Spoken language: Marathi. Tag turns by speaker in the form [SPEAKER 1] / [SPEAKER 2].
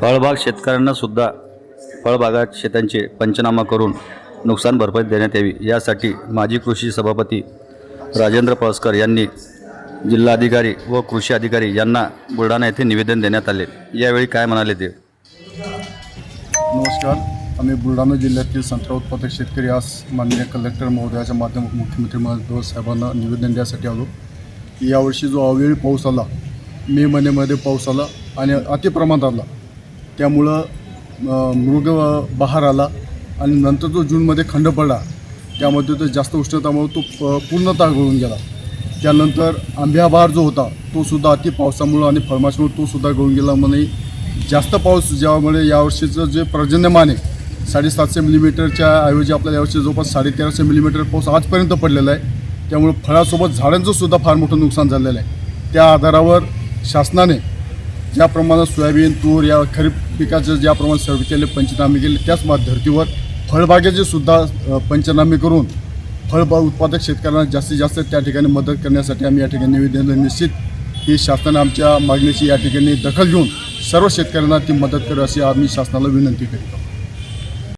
[SPEAKER 1] फळबाग शेतकऱ्यांना सुद्धा फळबागात शेतांचे पंचनामा करून नुकसान भरपाई देण्यात यावी. यासाठी माजी कृषी सभापती राजेंद्र पळसकर यांनी जिल्हाधिकारी व कृषी अधिकारी यांना बुलढाणा येथे निवेदन देण्यात आले. यावेळी काय म्हणाले ते?
[SPEAKER 2] नमस्कार. आम्ही बुलढाणा जिल्ह्यातील संत्रा उत्पादक शेतकरी आज माननीय कलेक्टर महोदयाच्या माध्यमात मुख्यमंत्री महोदय साहेबांना निवेदन द्यासाठी आलो. यावर्षी जो अवेळी पाऊस आला मे महिन्यामध्ये पाऊस आला आणि अतिप्रमाणात आला त्यामुळं मृग बहार आला आणि नंतर जो जूनमध्ये खंड पडला. त्यामध्ये तो जास्त उष्णतामुळे तो प- पूर्णतः गळून गेला. त्यानंतर आंब्या बहार जो होता तो सुद्धा अति पावसामुळं आणि फळमाशीमुळे तो सुद्धा गळून गेला. म्हणे जास्त पाऊस ज्यामुळे यावर्षीचं जे पर्जन्यमान आहे साडेसातशे मिलीमीटरच्या ऐवजी आपल्याला यावर्षी जवळपास साडेतेराशे मिलीमीटर पाऊस आजपर्यंत पडलेला आहे. त्यामुळे फळासोबत झाडांचं सुद्धा फार मोठं नुकसान झालेलं आहे. त्या आधारावर शासनाने ज्याप्रमाणे सोयाबीन तूर या खरीप पिकाचं ज्याप्रमाणे सर्व केले पंचनामे केले त्याच मा- धर्तीवर फळबागेचे सुद्धा पंचनामे करून फळबाग उत्पादक शेतकऱ्यांना जास्तीत जास्त त्या ठिकाणी मदत करण्यासाठी आम्ही या ठिकाणी निवेदन निश्चित. की शासनाने आमच्या मागणीची या ठिकाणी दखल घेऊन सर्व शेतकऱ्यांना ती मदत करू अशी आम्ही शासनाला विनंती करतो.